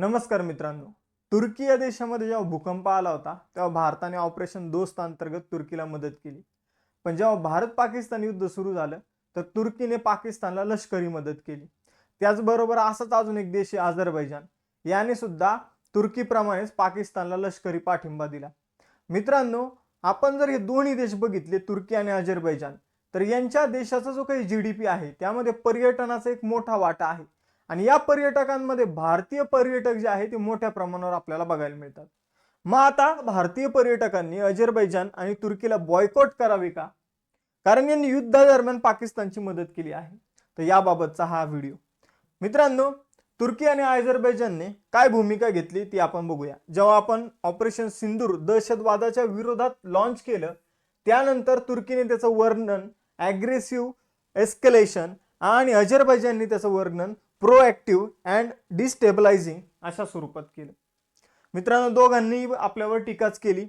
नमस्कार मित्रांनो. तुर्की या देशामध्ये जेव्हा भूकंप आला होता तेव्हा भारताने ऑपरेशन दोस्त अंतर्गत तुर्कीला मदत केली. पण जेव्हा भारत पाकिस्तान युद्ध सुरू झालं तर तुर्कीने पाकिस्तानला लष्करी मदत केली. त्याचबरोबर असाच अजून एक देश आहे अझरबैजान याने सुद्धा तुर्कीप्रमाणेच पाकिस्तानला लष्करी पाठिंबा दिला. मित्रांनो आपण जर हे दोन्ही देश बघितले तुर्की आणि अझरबैजान तर यांच्या देशाचा जो काही जी डी पी आहे त्यामध्ये पर्यटनाचा एक मोठा वाटा आहे. आणि या पर्यटकांमध्ये भारतीय पर्यटक जे आहे ते मोठ्या प्रमाणावर आपल्याला बघायला मिळतात. मग आता भारतीय पर्यटकांनी अझरबैजान आणि तुर्कीला बॉयकॉट करावे का? कारण यांनी युद्धादरम्यान पाकिस्तानची मदत केली आहे. तर याबाबतचा हा व्हिडिओ मित्रांनो तुर्की आणि आयझरबैजानने काय भूमिका घेतली ती आपण बघूया. जेव्हा आपण ऑपरेशन सिंदूर दहशतवादाच्या विरोधात लॉन्च केलं त्यानंतर तुर्कीने त्याचं वर्णन ॲग्रेसिव्ह एस्कलेशन आणि अझरबैजानने त्याचं वर्णन प्रोॲक्टिव्ह अँड डिस्टेबलायझिंग अशा स्वरूपात केलं. मित्रांनो दोघांनी आपल्यावर टीकाच केली.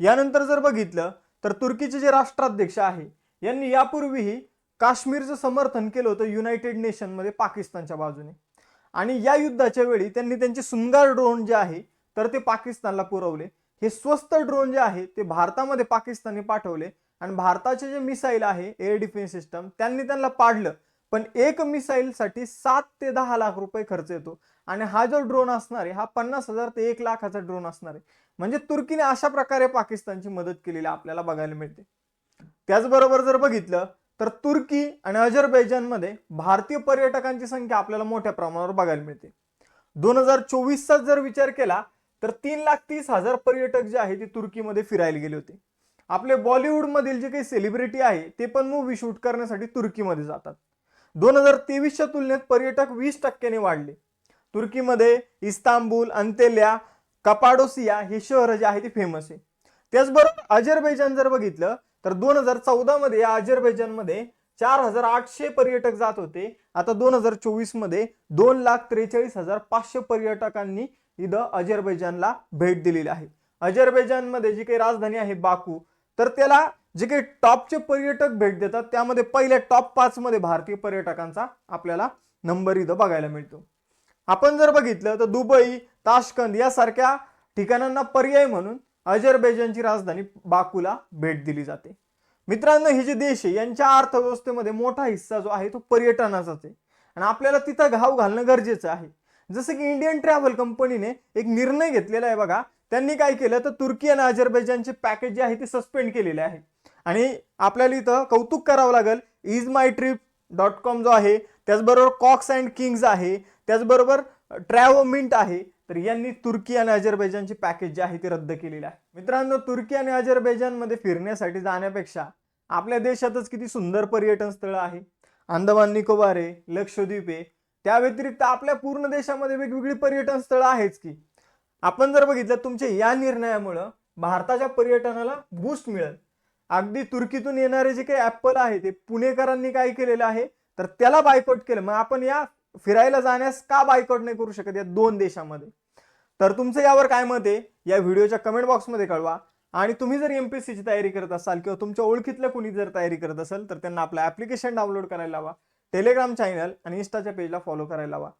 यानंतर जर बघितलं तर तुर्कीचे जे राष्ट्राध्यक्ष आहे यांनी यापूर्वीही काश्मीरचं समर्थन केलं होतं युनायटेड नेशनमध्ये पाकिस्तानच्या बाजूने. आणि या युद्धाच्या वेळी त्यांनी त्यांचे सुंगार ड्रोन जे आहे तर ते पाकिस्तानला पुरवले. हे स्वस्त ड्रोन जे आहे ते भारतामध्ये पाकिस्तानने पाठवले. आणि भारताचे जे मिसाईल आहे एअर डिफेन्स सिस्टम त्यांनी त्यांना पाडलं. पण एक मिसाईलसाठी सात ते दहा लाख रुपये खर्च येतो. आणि हा जो ड्रोन असणार आहे हा पन्नास हजार ते एक लाखाचा ड्रोन असणार आहे. म्हणजे तुर्कीने अशा प्रकारे पाकिस्तानची मदत केलेली आपल्याला बघायला मिळते. त्याचबरोबर जर बघितलं तर तुर्की आणि अजरबैजानमध्ये भारतीय पर्यटकांची संख्या आपल्याला मोठ्या प्रमाणावर बघायला मिळते. दोन हजार चोवीसचा जर विचार केला तर तीन लाख तीस हजार पर्यटक जे आहे ते तुर्कीमध्ये फिरायला गेले होते. आपले बॉलिवूडमधील जे काही सेलिब्रिटी आहे ते पण मूवी शूट करण्यासाठी तुर्कीमध्ये जातात. दोन हजार तेवीसच्या तुलनेत पर्यटक वीस टक्क्याने वाढले. तुर्कीमध्ये इस्तांबूल अंतेल्या कपाडोसिया हे शहर जे आहे ते फेमस आहे. त्याचबरोबर अझरबैजान जर बघितलं तर दोन हजार चौदामध्ये या अजरबैजानमध्ये चार हजार आठशे पर्यटक जात होते. आता दोन हजार चोवीसमध्ये दोन लाख त्रेचाळीस हजार पाचशे पर्यटकांनी इथं अझरबैजानला भेट दिलेली आहे. अझरबैजानमध्ये जी काही राजधानी आहे बाकू तर त्याला जे काही टॉपचे पर्यटक भेट देतात त्यामध्ये पहिल्या टॉप पाच मध्ये भारतीय पर्यटकांचा आपल्याला नंबर इथं बघायला मिळतो. आपण जर बघितलं तर दुबई ताशकंद यासारख्या ठिकाणांना पर्याय म्हणून अझरबैजानची राजधानी बाकूला भेट दिली जाते. मित्रांनो हे जे देश आहे यांच्या अर्थव्यवस्थेमध्ये मोठा हिस्सा जो आहे तो पर्यटनाचाच आहे. आणि आपल्याला तिथं घाव घालणं गरजेचं आहे. जसं की इंडियन ट्रॅव्हल कंपनीने एक निर्णय घेतलेला आहे बघा त्यांनी काय केलं? तर तुर्की आणि अजरबैजानचे पॅकेज जे आहे ते सस्पेंड केलेले आहे. आणि आपल्याला इथं कौतुक करावं लागेल. Ease my trip dot com जो आहे त्याचबरोबर कॉक्स अँड किंग्ज आहे त्याचबरोबर ट्रॅव्होमिंट आहे. तर यांनी तुर्की आणि अजरबैजानचे पॅकेज जे आहे ते रद्द केलेले आहे. मित्रांनो तुर्की आणि अजरबैजानमध्ये फिरण्यासाठी जाण्यापेक्षा आपल्या देशातच किती सुंदर पर्यटन स्थळं आहे. अंदमान निकोबार आहे लक्षद्वीप आहे. त्या व्यतिरिक्त आपल्या पूर्ण देशामध्ये वेगवेगळी पर्यटन स्थळं आहेच की. आपण जर बघितलं तुमच्या या निर्णयामुळं भारताच्या पर्यटनाला बूस्ट मिळेल. अगदी तुर्कीतून येणारे जे काही ऍपल आहे ते पुणेकरांनी काय केलेलं आहे तर त्याला बायकॉट केलं. मग आपण या फिरायला जाण्यास का बायकॉट नाही करू शकत या दोन देशामध्ये? तर तुमचं यावर काय मत आहे? या व्हिडिओच्या कमेंट बॉक्समध्ये कळवा. आणि तुम्ही जर एम पी एस सीची तयारी करत असाल किंवा तुमच्या ओळखीतल्या कुणी जर तयारी करत असेल तर त्यांना आपलं ॲप्लिकेशन डाउनलोड करायला लावा. टेलिग्राम चॅनल आणि इन्स्टाच्या पेजला फॉलो करायला लावा.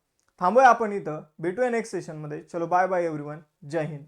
थांबूया आपण इथं. भेटूया नेक्स्ट सेशनमध्ये चलो bye bye everyone Jai Hind.